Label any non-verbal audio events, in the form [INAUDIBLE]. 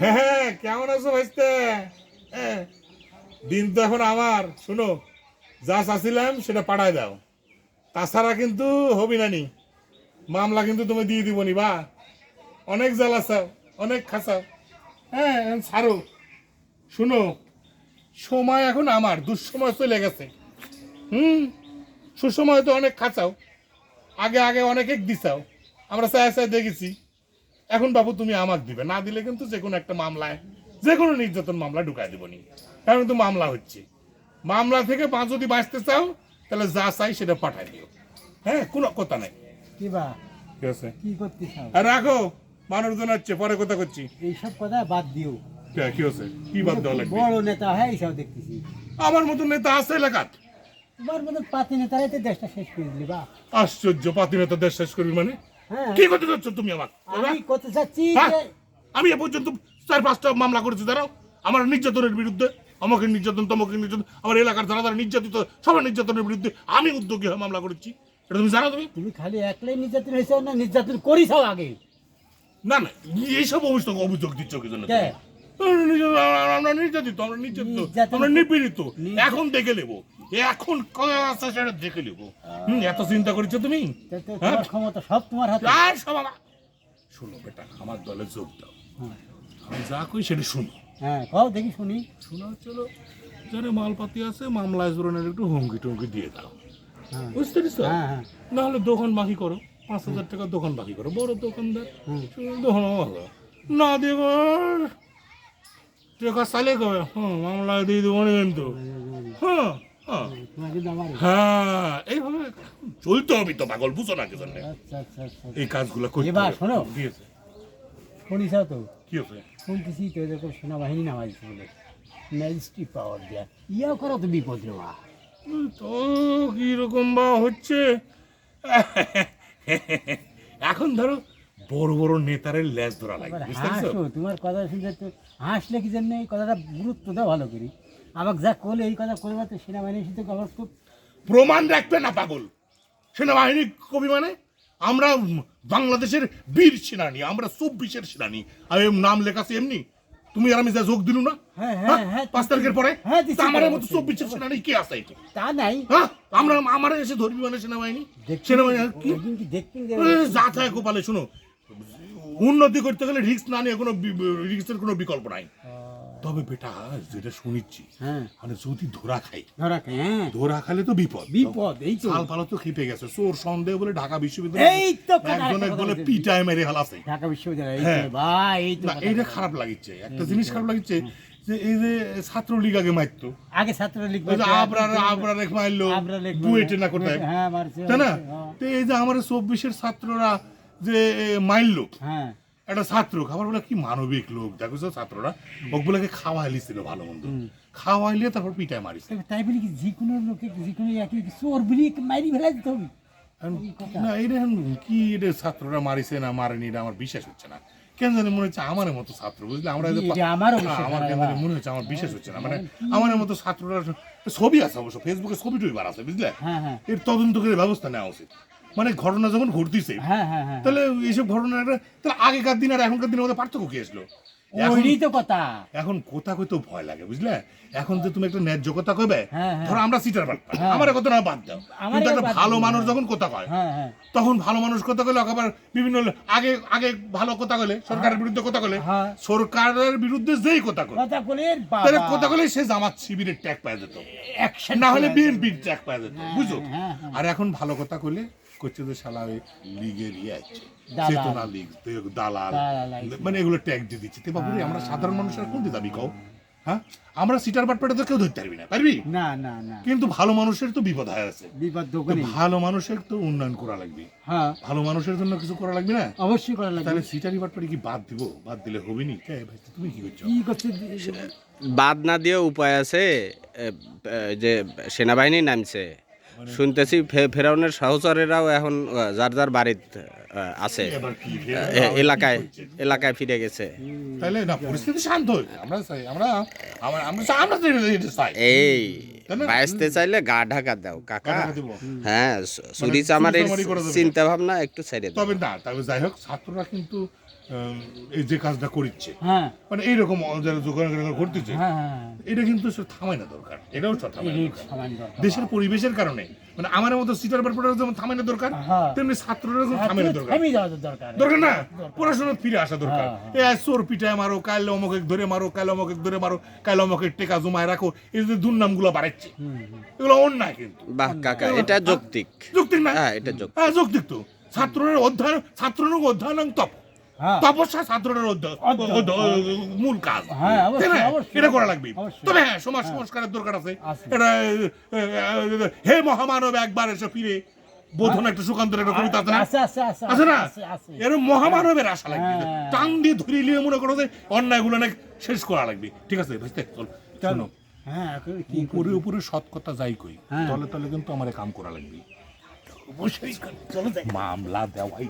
হ্যাঁ হ্যাঁ কেমন আছো ভাইস্তে? দিন তো এখন আমার, শোনো, যা চাচ্ছিলাম সেটা পাঠায় দাও। তাছাড়া কিন্তু হবি না নি মামলা কিন্তু তুমি দিয়ে দিব বা? অনেক জ্বালাচাও অনেক খাসাও হ্যাঁ ছাড়ো। শুনো, সময় এখন আমার, দুঃসময় চলে গেছে। হুম? সুসময় তো অনেক খাচাও। আগে আগে অনেক দিছাও। আমরা চাই চাই দেখেছি। এখন বাবু তুমি আমাক দিবে। না দিলে কিন্তু যে কোনো একটা মামলায় যে কোনো নির্যাতন মামলা ঢুকাই দিব নি। কারণ কিন্তু মামলা হচ্ছে। মামলা থেকে পাঁচ যদি বাঁচতে চাও তাহলে যা চাই সেটা পাঠাই দিও। হ্যাঁ কোনো কথা নাই। কি বা? ঠিক আছে। কি করতে চাও? আর রাখো মানুষজন হচ্ছে পরে কথা করছি। এইসব কথা বাদ দিও। কি হচ্ছে কি বাদ দেওয়া লাগবে? বড় নেতা হয় এইসব দেখতেছি। আমার মতো নেতা আছে এলাকাত তোমার মতো পাতি নেতারাই তো দেশটা শেষ করে দিলি বা। আশ্চর্য পাতি নেতা দেশ শেষ করবি মানে? কি করতে চাচ্ছ তুমি আমার আমি করতে চাচ্ছি হ্যাঁ? আমি এ পর্যন্ত চার পাঁচটা মামলা করেছি দাঁড়াও। আমার নির্যাতনের বিরুদ্ধে আমাকে নির্যাতন তমকে নির্যাতন আমার এলাকার যারা যারা নির্যাতিত সবার নির্যাতনের বিরুদ্ধে আমি উদ্যোগী হয়ে মামলা করেছি। এটা তুমি জানো তুমি? তুমি খালি একলাই নির্যাতন হয়েছে না নির্যাতন করিস আগে? না না এইসব অভিযোগ অভিযোগ দিচ্ছ কি জন্য কে? আমরা নির্যাতিত আমরা নির্যাতিত আমরা নিপীড়িত। এখন দেখে নেব। এখন আছে সেটা দেখে নেব। এত চিন্তা করেছ তুমি? হ্যাঁ? ক্ষমতা সব তোমার হাতে। আর সব আমার শোনো বেটা আমার দলে যোগ দাও। হ্যাঁ। আমি যা কই সেটা শুনো। হ্যাঁ কও দেখি শুনি। শোনা চলো। যারা মালপাতি আছে মামলায় জোরানের একটু হুমকি টুমকি দিয়ে দাও। হ্যাঁ। বুঝতে পারছ? হ্যাঁ হ্যাঁ। নাহলে দোকান বাকি করো। পাঁচ হাজার টাকা দোকান বাকি করো। বড় দোকানদার। দোকান ভালো। না দিয়ে টাকা চালে কবে? হ্যাঁ মামলায় দিয়ে দেবো কিন্তু হ্যাঁ এইভাবে চলতে হবে তো পাগল বুঝো না আচ্ছা আচ্ছা আচ্ছা এই কাজগুলো এবার শোনো। শুনিস তো? কি হবে শুনতেছি তো এরকম সেনাবাহিনী নামাজ বলে। ম্যাজিস্ট্রি পাওয়ার দেয়া। করো তো বিপদ তো কীরকম বা হচ্ছে? [LAUGHS] এখন ধরো বড় বড় নেতারের লেজ ধরা লাগে হাসো তোমার কথা শুনতে তো হাসলে কি জন্য? এই কথাটা গুরুত্ব দাও ভালো করি। আমাকে যা করলে এই কথা করবে তো সেনাবাহিনীর সাথে আমার খুব প্রমাণ রাখবে না পাগল। সেনাবাহিনী কবি মানে? আমরা বাংলাদেশের বীর সেনানি আমরা চব্বিশের সেনানি। আর এর নাম লেখা আছে এমনি। তুমি আর আমি যা যোগ দিলু না হ্যাঁ, হ্যাঁ, হ্যাঁ, পাঁচ তারিখের পরে? হ্যাঁ, আমার মতো। চব্বিশের সেনানি কে আছে এটা তা নাই। আমরা আমার এসে ধরবি মানে সেনাবাহিনী? সেনাবাহিনী কি? কি যা থাকে গোপালে শোনো। উন্নতি করতে গেলে রিস্ক না নিয়ে কোনো রিস্কের কোনো বিকল্প নাই। তবে বেটা যেটা শুনিচ্ছি হ্যাঁ। মানে যদি ধরা খাই ধরা খাই, হ্যাঁ। ধরা খালে তো বিপদ। বিপদ এই তো। সাল তো খেপে গেছে। চোর সন্দেহ বলে ঢাকা বিশ্ববিদ্যালয় এই তো একজনে বলে। পিটায় মেরে হালাছে ঢাকা বিশ্ববিদ্যালয় এই হ্যাঁ। ভাই এই তো এইটা খারাপ লাগিচ্ছে। একটা জিনিস খারাপ লাগিচ্ছে যে এই যে ছাত্রলীগ আগে মারতো। আগে ছাত্রলীগ ওই যে আবরার আবরার মারলো বুয়েটে না কোথায় হ্যাঁ। মারছে তাই না। তো এই যে আমার চব্বিশের ছাত্ররা যে এ, মারলো হ্যাঁ। একটা ছাত্র খাবার বলে কি মানবিক লোক দেখো ছাত্ররা ওগুলোকে খাওয়াইলিছিল ভালো মন্দ। খাওয়াইলে তারপর পিটায় তাই বলি কি যে কোনো লোকে যে কোনো একই চোর বলি মারি ফেলা দিতে হবে? না এটা কি এটা ছাত্ররা মারিছে না মারেনি এটা আমার বিশ্বাস হচ্ছে না। কেন জানি মনে হচ্ছে আমার মতো ছাত্র বুঝলে? আমরা আমার কেন জানি মনে হচ্ছে আমার বিশ্বাস হচ্ছে না। মানে আমার মতো ছাত্ররা ছবি আছে অবশ্য ফেসবুকে ছবি টবি বার আছে বুঝলে? হ্যাঁ হ্যাঁ। এর তদন্ত করে ব্যবস্থা নেওয়া উচিত। মানে ঘটনা যখন ঘটতেছে হ্যাঁ হ্যাঁ হ্যাঁ। তাহলে এইসব ঘটনা তাহলে আগেকার দিন আর এখনকার দিনের মধ্যে পার্থক্য কি আসলো? এখন ওইটাই তো কথা। এখন কোথা কইতেও ভয় লাগে বুঝলে? এখন যে তুমি একটা ন্যায্য কথা কইবে। ধরো আমরা সিটার হ্যাঁ। আমার কথা না বাদ দাও। কিন্তু একটা ভালো মানুষ। যখন কথা কয় তখন ভালো মানুষ কথা কইলে আবার বিভিন্ন আগে আগে ভালো কথা কইলে সরকারের বিরুদ্ধে কথা কইলে হ্যাঁ। সরকারের বিরুদ্ধে যেই কথা কয় কথা বলে তাহলে কথা কইলে সে জামাত শিবিরের ট্যাগ পাওয়া যেত। না হলে বিএনপির ট্যাগ পাওয়া যেত বুঝো। আর এখন ভালো কথা কইলে করছে যে শালা ওই লিগের ইয়ে আছে। চেতনা লীগ দালাল। মানে এগুলো ট্যাগ দিয়ে দিচ্ছে। তে বাবুরে আমরা সাধারণ মানুষের দাবি কও? হ্যাঁ? আমরা সিটার বাটপাটা তো কেউ ধরতে পারবি না পারবি? না না না। কিন্তু ভালো মানুষের তো বিপদ হয়ে আছে। বিপদ তো ভালো মানুষের তো উন্নয়ন করা লাগবে। হ্যাঁ। ভালো মানুষের জন্য কিছু করা লাগবে না? অবশ্যই করা লাগবে। তাহলে সিটারি বাটপাটি কি বাদ দিব? বাদ দিলে হবে নি? কে ভাই তুমি কি করছ? কি করছে? বাদ না দিয়ে উপায় আছে যে সেনাবাহিনী নামছে। শুনতেছি ফে- ফেরাউনের সহচরেরাও এখন যার যার বাড়িতে আছে। এলাকায় এলাকায় ফিরে গেছে। তাহলে না পরিস্থিতি শান্ত আমরা চাই আমরা আমরা আমরা চাই- আমরা তো এটা- এটা চাই। এই বাঁচতে চাইলে গা ঢাকা দাও কাকা। হ্যাঁ চুরি চামারের চিন্তা ভাবনা একটু ছেড়ে দাও। তবে না তবে যাই হোক ছাত্ররা কিন্তু এই যে কাজটা করছে হ্যাঁ। মানে এইরকম যারা দোকান করতেছে। হ্যাঁ হ্যাঁ। এটা কিন্তু সে থামাই না দরকার। এটাও দরকার। দেশের পরিবেশের কারণে। মানে আমার মতো সিটার ব্যাপারটা যেমন থামাই না দরকার হ্যাঁ। তেমনি ছাত্ররা থামাই না দরকার। দরকার। দরকার না? পড়াশোনা ফিরে আসা দরকার। হ্যাঁ, এ চোর পিটায় মারো কাল অমকে ধরে মারো কাল অমকে ধরে মারো কাল অমকে টেকা জমায় রাখো এই যে দুর্নামগুলো বাড়াচ্ছে। এগুলো অন্যায় কিন্তু। বাহ কাকা এটা যৌক্তিক। যৌক্তিক না? হ্যাঁ এটা যৌক্তিক। হ্যাঁ যৌক্তিক তো। ছাত্রের অধ্যয়ন ছাত্রের অধ্যয়ন তপ। হ্যাঁ তপস্যা ছাত্রের অধ্য- মূল কাজ। হ্যাঁ। এটা করা লাগবে। তবে হ্যাঁ সমাজ সংস্কারের দরকার আছে। এটা হে মহামানব একবার এসে ফিরে। বোধন একটা সুকান্তের একটা কবিতা আছে আছে না? এর মহামানবের আশা লাগবে। হ্যাঁ। টান দিয়ে ধরে নিয়ে মনে করো যে অন্যায়গুলো নাকি শেষ করা লাগবে। ঠিক আছে বুঝতে চল শোনো। হ্যাঁ কি উপরে উপরে সৎ কথা যাই কই হ্যাঁ। তলে তলে কিন্তু আমার কাম করা লাগবে। অবশ্যই। চলো মামলা দেওয়াই